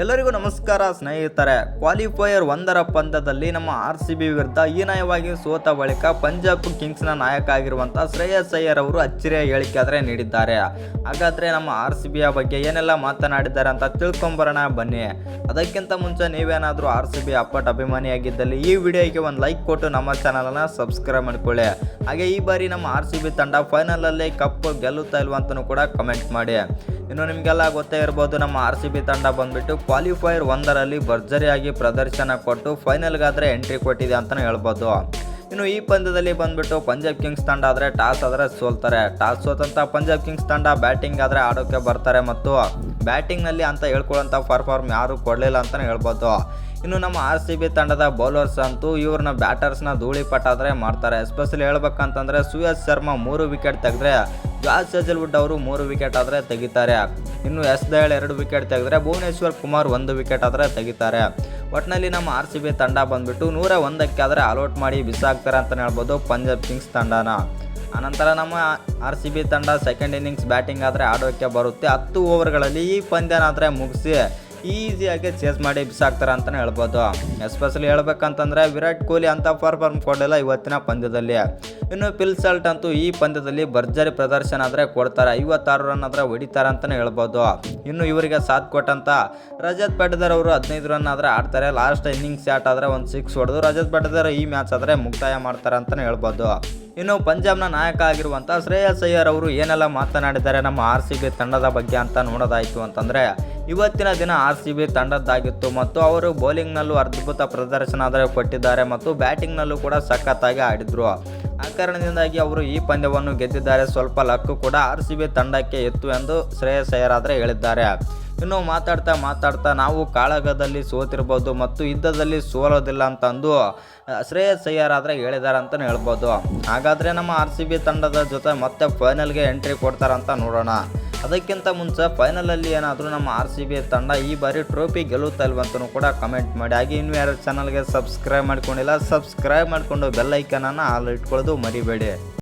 ಎಲ್ಲರಿಗೂ ನಮಸ್ಕಾರ ಸ್ನೇಹಿತರೆ. ಕ್ವಾಲಿಫೈಯರ್ ಒಂದರ ಪಂದ್ಯದಲ್ಲಿ ನಮ್ಮ ಆರ್ ಸಿ ಬಿ ವಿರುದ್ಧ ಹೀನಾಯವಾಗಿ ಸೋತ ಬಳಿಕ ಪಂಜಾಬ್ ಕಿಂಗ್ಸ್ನ ನಾಯಕ ಆಗಿರುವಂಥ ಶ್ರೇಯಸ್ ಅಯ್ಯರ್ ಅವರು ಅಚ್ಚರಿಯ ಹೇಳಿಕೆ ಆದರೆ ನೀಡಿದ್ದಾರೆ. ಹಾಗಾದರೆ ನಮ್ಮ ಆರ್ ಸಿ ಬಿಯ ಬಗ್ಗೆ ಏನೆಲ್ಲ ಮಾತನಾಡಿದ್ದಾರೆ ಅಂತ ತಿಳ್ಕೊಂಬರೋಣ ಬನ್ನಿ. ಅದಕ್ಕಿಂತ ಮುಂಚೆ ನೀವೇನಾದರೂ ಆರ್ ಸಿ ಬಿ ಅಪ್ಪಟ್ ಅಭಿಮಾನಿಯಾಗಿದ್ದಲ್ಲಿ ಈ ವಿಡಿಯೋಗೆ ಒಂದು ಲೈಕ್ ಕೊಟ್ಟು ನಮ್ಮ ಚಾನಲನ್ನು ಸಬ್ಸ್ಕ್ರೈಬ್ ಮಾಡಿಕೊಳ್ಳಿ. ಹಾಗೆ ಈ ಬಾರಿ ನಮ್ಮ ಆರ್ ಸಿ ಬಿ ತಂಡ ಫೈನಲಲ್ಲಿ ಕಪ್ ಗೆಲ್ಲುತ್ತಾ ಇಲ್ವಾ ಅಂತಲೂ ಕೂಡ ಕಮೆಂಟ್ ಮಾಡಿ. ಇನ್ನು ನಿಮಗೆಲ್ಲ ಗೊತ್ತೇ ಇರ್ಬೋದು, ನಮ್ಮ ಆರ್ ಸಿ ಬಿ ತಂಡ ಬಂದ್ಬಿಟ್ಟು ಕ್ವಾಲಿಫೈಯರ್ ಒಂದರಲ್ಲಿ ಭರ್ಜರಿಯಾಗಿ ಪ್ರದರ್ಶನ ಕೊಟ್ಟು ಫೈನಲ್ಗಾದರೆ ಎಂಟ್ರಿ ಕೊಟ್ಟಿದೆ ಅಂತಲೇ ಹೇಳ್ಬೋದು. ಇನ್ನು ಈ ಪಂದ್ಯದಲ್ಲಿ ಬಂದ್ಬಿಟ್ಟು ಪಂಜಾಬ್ ಕಿಂಗ್ಸ್ ತಂಡ ಆದರೆ ಟಾಸ್ ಆದರೆ ಸೋಲ್ತಾರೆ. ಟಾಸ್ ಸೋತಂಥ ಪಂಜಾಬ್ ಕಿಂಗ್ಸ್ ತಂಡ ಬ್ಯಾಟಿಂಗ್ ಆದರೆ ಆಡೋಕ್ಕೆ ಬರ್ತಾರೆ ಮತ್ತು ಬ್ಯಾಟಿಂಗ್ನಲ್ಲಿ ಅಂತ ಹೇಳ್ಕೊಳ್ಳೋಂಥ ಪರ್ಫಾರ್ಮ್ ಯಾರೂ ಕೊಡಲಿಲ್ಲ ಅಂತಲೇ ಹೇಳ್ಬೋದು. ಇನ್ನು ನಮ್ಮ ಆರ್ ಸಿ ಬಿ ತಂಡದ ಬೌಲರ್ಸ್ ಅಂತೂ ಇವ್ರನ್ನ ಬ್ಯಾಟರ್ಸ್ನ ಧೂಳಿಪಟ ಆದರೆ ಮಾಡ್ತಾರೆ. ಎಸ್ಪೆಷಲಿ ಹೇಳ್ಬೇಕಂತಂದರೆ ಸುಯಸ್ ಶರ್ಮಾ ಮೂರು ವಿಕೆಟ್ ತೆಗೆದ್ರೆ ಜಾಸ್ ಸೆಜಲ್ವುಡ್ ಅವರು ಮೂರು ವಿಕೆಟ್ ಆದರೆ ತೆಗಿತಾರೆ. ಇನ್ನು ಎಸ್ ದಯಾಳ್ ಎರಡು ವಿಕೆಟ್ ತೆಗೆದರೆ ಭುವನೇಶ್ವರ್ ಕುಮಾರ್ ಒಂದು ವಿಕೆಟ್ ಆದರೆ ತೆಗಿತಾರೆ. ಒಟ್ಟಿನಲ್ಲಿ ನಮ್ಮ ಆರ್ ಸಿ ಬಿ ತಂಡ ಬಂದ್ಬಿಟ್ಟು ನೂರ ಒಂದಕ್ಕೆ ಆದರೆ ಅಲೌಟ್ ಮಾಡಿ ಬಿಸಾಕ್ತಾರೆ ಅಂತಲೇ ಹೇಳ್ಬೋದು ಪಂಜಾಬ್ ಕಿಂಗ್ಸ್ ತಂಡನ. ಆನಂತರ ನಮ್ಮ ಆರ್ ಸಿ ಬಿ ತಂಡ ಸೆಕೆಂಡ್ ಇನ್ನಿಂಗ್ಸ್ ಬ್ಯಾಟಿಂಗ್ ಆದರೆ ಆಡೋಕ್ಕೆ ಬರುತ್ತೆ. ಹತ್ತು ಓವರ್ಗಳಲ್ಲಿ ಈ ಪಂದ್ಯನಾದರೆ ಮುಗಿಸಿ ಈಸಿಯಾಗಿ ಚೇಸ್ ಮಾಡಿ ಬಿಸಾಕ್ತಾರೆ ಅಂತಲೇ ಹೇಳ್ಬೋದು. ಎಸ್ಪೆಷಲಿ ಹೇಳ್ಬೇಕಂತಂದರೆ ವಿರಾಟ್ ಕೊಹ್ಲಿ ಅಂತ ಪರ್ಫಾರ್ಮ್ ಕೊಡಲಿಲ್ಲ ಇವತ್ತಿನ ಪಂದ್ಯದಲ್ಲಿ. ಇನ್ನು ಪಿಲ್ಸಲ್ಟ್ ಅಂತೂ ಈ ಪಂದ್ಯದಲ್ಲಿ ಭರ್ಜರಿ ಪ್ರದರ್ಶನ ಆದರೆ ಕೊಡ್ತಾರೆ. ಐವತ್ತಾರು ರನ್ ಆದರೆ ಹೊಡಿತಾರೆ ಅಂತಲೇ ಹೇಳ್ಬೋದು. ಇನ್ನು ಇವರಿಗೆ ಸಾಥ್ ಕೊಟ್ಟಂತ ರಜತ್ ಪಟೇದರ್ ಅವರು ಹದಿನೈದು ರನ್ ಆದರೆ ಆಡ್ತಾರೆ. ಲಾಸ್ಟ್ ಇನ್ನಿಂಗ್ಸ್ ಆಟ ಆದರೆ ಒಂದು ಸಿಕ್ಸ್ ಹೊಡೆದು ರಜತ್ ಪಟೇದರ್ ಈ ಮ್ಯಾಚ್ ಆದರೆ ಮುಕ್ತಾಯ ಮಾಡ್ತಾರೆ ಅಂತಲೇ ಹೇಳ್ಬೋದು. ಇನ್ನು ಪಂಜಾಬ್ನ ನಾಯಕ ಆಗಿರುವಂಥ ಶ್ರೇಯಸ್ ಅಯ್ಯರ್ ಅವರು ಏನೆಲ್ಲ ಮಾತನಾಡಿದ್ದಾರೆ ನಮ್ಮ ಆರ್ ಸಿ ಬಿ ತಂಡದ ಬಗ್ಗೆ ಅಂತ ನೋಡೋದಾಯಿತು ಅಂತಂದರೆ ಇವತ್ತಿನ ದಿನ ಆರ್ ಸಿ ಬಿ ತಂಡದ್ದಾಗಿತ್ತು ಮತ್ತು ಅವರು ಬೌಲಿಂಗ್ನಲ್ಲೂ ಅದ್ಭುತ ಪ್ರದರ್ಶನ ಕೊಟ್ಟಿದ್ದಾರೆ ಮತ್ತು ಬ್ಯಾಟಿಂಗ್ನಲ್ಲೂ ಕೂಡ ಸಖತ್ತಾಗಿ ಆಡಿದ್ರು. ಆ ಕಾರಣದಿಂದಾಗಿ ಅವರು ಈ ಪಂದ್ಯವನ್ನು ಗೆದ್ದಿದ್ದಾರೆ. ಸ್ವಲ್ಪ ಲಕ್ಕು ಕೂಡ ಆರ್ ಸಿ ಬಿ ತಂಡಕ್ಕೆ ಇತ್ತು ಎಂದು ಶ್ರೇಯಸ್ ಅಯ್ಯರಾದ್ರೆ ಹೇಳಿದ್ದಾರೆ. ಇನ್ನು ಮಾತಾಡ್ತಾ ಮಾತಾಡ್ತಾ ನಾವು ಕಾಳಗದಲ್ಲಿ ಸೋತಿರ್ಬೋದು ಮತ್ತು ಯುದ್ಧದಲ್ಲಿ ಸೋಲೋದಿಲ್ಲ ಅಂತಂದು ಶ್ರೇಯಸ್ ಅಯ್ಯರ್ ಆದರೆ ಹೇಳಿದ್ದಾರೆ ಅಂತಲೇ ಹೇಳ್ಬೋದು. ಹಾಗಾದರೆ ನಮ್ಮ ಆರ್ ಸಿ ಬಿ ತಂಡದ ಜೊತೆ ಮತ್ತೆ ಫೈನಲ್ಗೆ ಎಂಟ್ರಿ ಕೊಡ್ತಾರಂತ ನೋಡೋಣ. ಅದಕ್ಕಿಂತ ಮುಂಚೆ ಫೈನಲಲ್ಲಿ ಏನಾದರೂ ನಮ್ಮ ಆರ್ ಸಿ ಬಿ ತಂಡ ಈ ಬಾರಿ ಟ್ರೋಫಿ ಗೆಲ್ಲುತ್ತಾ ಇಲ್ವಂತನೂ ಕೂಡ ಕಮೆಂಟ್ ಮಾಡಿ. ಹಾಗೆ ಇನ್ನು ಯಾರು ಚಾನಲ್ಗೆ ಸಬ್ಸ್ಕ್ರೈಬ್ ಮಾಡ್ಕೊಂಡಿಲ್ಲ ಸಬ್ಸ್ಕ್ರೈಬ್ ಮಾಡಿಕೊಂಡು ಬೆಲ್ಲೈಕನನ್ನು ಆಲ್ ಇಟ್ಕೊಳ್ಳೋದು ಮರಿಬೇಡಿ.